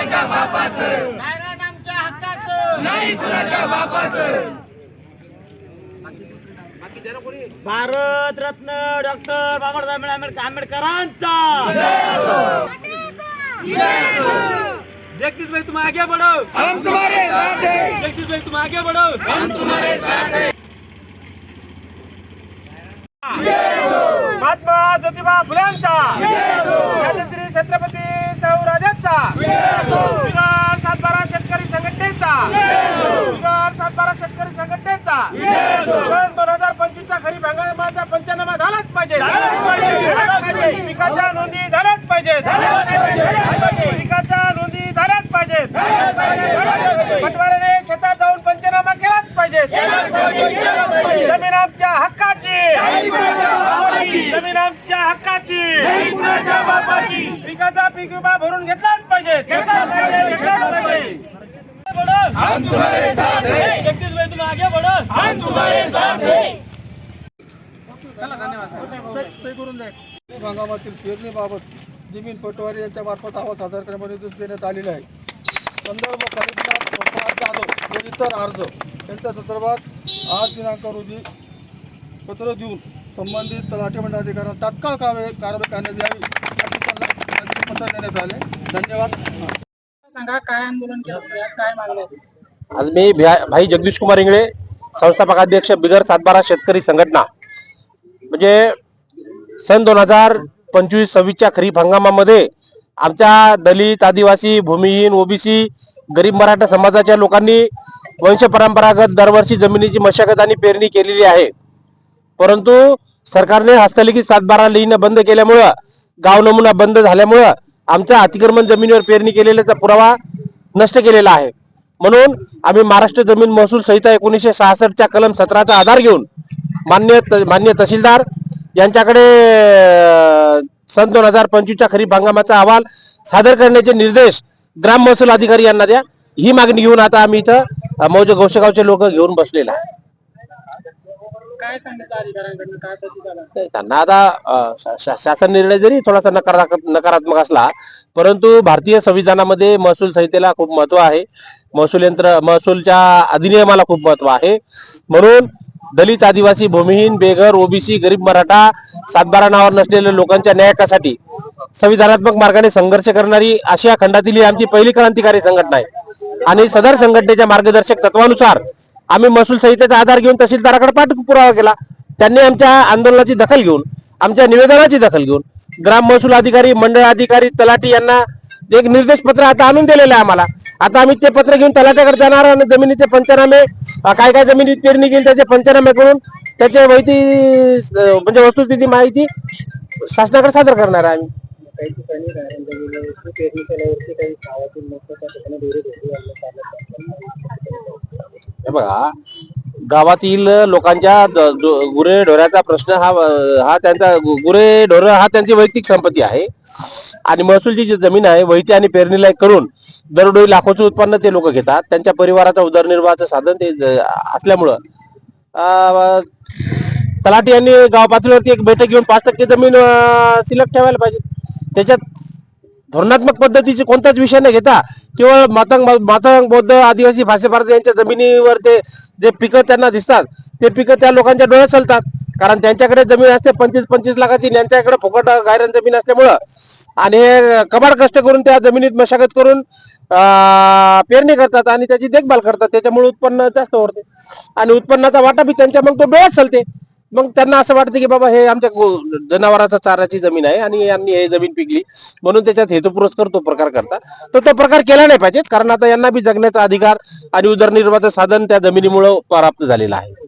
कुणाच्या बापाचं? नाही कुणाच्या बापाचं? भारत रत्न डॉक्टर बाबासाहेब आंबेडकर आंबेडकरांचा! जगदीश भाई तुम्ही आगे बढ़ो! हम तुम्हारे साथ हैं। जगदीश भाई तुम्ही आगे बढ़ो! हम तुम्हारे साथ हैं। महात्मा ज्योतिबा फुल्यांचा! राजश्री छत्रपती राजांचा बिगर सातबारा शेतकरी संघटनेचा. बिगर सातबारा शेतकरी संघटनेचा. दोन हजार पंचवीसचा खरीप हंगामाचा पंचनामा झालाच पाहिजे. पिकाच्या नोंदी झाल्याच पाहिजेत पिकाच्या नोंदी झाल्याच पाहिजेत पटवाऱ्याने शेतात जाऊन पंचनामा केलाच पाहिजे. जमीन आमच्या हक्काची. जमीन आमच्या हक्काची. पिकाचा पीक विमा भरून घेतलाच पाहिजे घेतलाच पाहिजे हम तुम्हारे साथ हैं जगदीश भाई तुम आगे बढ़ो हम तुम्हारे साथ हैं सही करून द्या हंगामातील पेरणीबाबत जमीन पटवारी यांच्या मार्फत आवाज सादर करण्यामध्ये निर्देश देण्यात आलेला आहे. संदर्भ खरेदीदार प्रसाद जाधव व इतर अर्ज. यांच्या संदर्भात आज दिनांक रोजी पत्र देऊन संबंधित तलाठी मंडळ अधिकाऱ्यांना तात्काळ कारवाई कारवाई करण्यात यावी. असे त्यांना पत्र देण्यात आले. धन्यवाद. सांगा काय आंदोलन केलं? काय मागण्या आज मी भ्या- भाई जगदीश कुमार इंगळे संस्थापक अध्यक्ष बिगर सातबारा शेतकरी संघटना. म्हणजे सन दोन हजार पंचवीस सव्वीसच्या खरीप हंगामामध्ये आमच्या दलित आदिवासी भूमिहीन ओबीसी गरीब मराठा समाजाच्या लोकांनी वंश परंपरागत दरवर्षी जमिनीची मशागत आणि पेरणी केलेली आहे. परंतु सरकारने हस्तलिखित सातबारा लिहिणं बंद केल्यामुळं गाव नमुना बंद झाल्यामुळं आमच्या अतिक्रमण जमिनीवर पेरणी केलेल्याचा पुरावा नष्ट केलेला आहे. म्हणून आम्ही महाराष्ट्र जमीन महसूल संहिता एकोणीसशे सहासष्टच्या कलम सतराचा आधार घेऊन मान्य मान्य तहसीलदार यांच्याकडे सन दोन हजार पंचवीसच्या खरीप हंगामाचा अहवाल सादर करण्याचे निर्देश ग्राम महसूल अधिकारी यांना द्या. ही मागणी घेऊन आता आम्ही इथं मौजे गोष्टगावचे लोक घेऊन बसलेला त्यांना आता शासन निर्णय जरी थोडासा नकारात्मक असला परंतु भारतीय संविधानामध्ये महसूल संहितेला खूप महत्त्व आहे. महसूल यंत्र महसूलच्या अधिनियमाला खूप महत्त्व आहे. म्हणून दलित आदिवासी भूमिहीन बेघर ओबीसी गरीब मराठा सातबारा नावावर नसलेल्या लोकांच्या न्यायकासाठी संविधानात्मक मार्गाने संघर्ष करणारी आशिया खंडातील ही आमची पहिली क्रांतिकारी संघटना आहे. आणि सदर संघटनेच्या मार्गदर्शक तत्वानुसार आम्ही महसूल संहितेचा आधार घेऊन तहसीलदाराकडे पाठपुरावा केला. त्यांनी आमच्या आंदोलनाची दखल घेऊन आमच्या निवेदनाची दखल घेऊन ग्राम महसूल अधिकारी मंडळ अधिकारी तलाठी यांना एक निर्देश पत्र आता आणून दिलेलं आहे आम्हाला. आता आम्ही ते पत्र घेऊन तलाट्याकडे जाणार आणि जमिनीचे पंचनामे काय काय जमिनीत पेरणी केली त्याचे पंचनामे करून त्याचे माहिती म्हणजे वस्तुस्थिती माहिती शासनाकडे सादर करणार आहे आम्ही. काही ठिकाणी पेरणी केल्यावरती काही गावातील ठिकाणी बघा गावातील लोकांच्या द- द- गुरे ढोऱ्याचा प्रश्न हा हा त्यांचा गु- गुरे ढोर हा त्यांची वैयक्तिक संपत्ती आहे. आणि महसूलची जी जमीन आहे वहीची आणि पेरणीला करून दरडोई लाखोचं उत्पन्न ते लोक घेतात. त्यांच्या परिवाराचा उदरनिर्वाहाचं साधन ते ज- असल्यामुळं अं, तलाठी यांनी गाव पातळीवरती एक बैठक घेऊन पाच टक्के जमीन सिलक ठेवायला पाहिजे. त्याच्यात धोरणात्मक पद्धतीचे कोणताच विषय न घेता केवळ मातंग मातंग बौद्ध आदिवासी भाषे भारतीय यांच्या जमिनीवर ते जे पिकं त्यांना दिसतात ते पिकं त्या लोकांच्या डोळ्यात चालतात कारण त्यांच्याकडे जमीन असते पंचवीस पंचवीस लाखाची यांच्याकडे त्यांच्याकडे फुकट गायरन जमीन असल्यामुळं. आणि हे कबाड कष्ट करून त्या जमिनीत मशागत करून पेरणी करतात आणि त्याची देखभाल करतात. त्याच्यामुळे उत्पन्न जास्त होते. आणि उत्पन्नाचा वाटा बी त्यांच्या मग तो डोळ्यात चालते मग त्यांना असं वाटतं की बाबा हे आमच्या जनावराचा चाराची जमीन आहे आणि यांनी हे जमीन पिकली. म्हणून त्याच्यात हेतुपुरस्कर तो प्रकार करतात. तर तो प्रकार केला नाही पाहिजे कारण आता यांना बी जगण्याचा अधिकार आणि उदरनिर्वाहाचं साधन त्या जमिनीमुळे प्राप्त झालेलं आहे.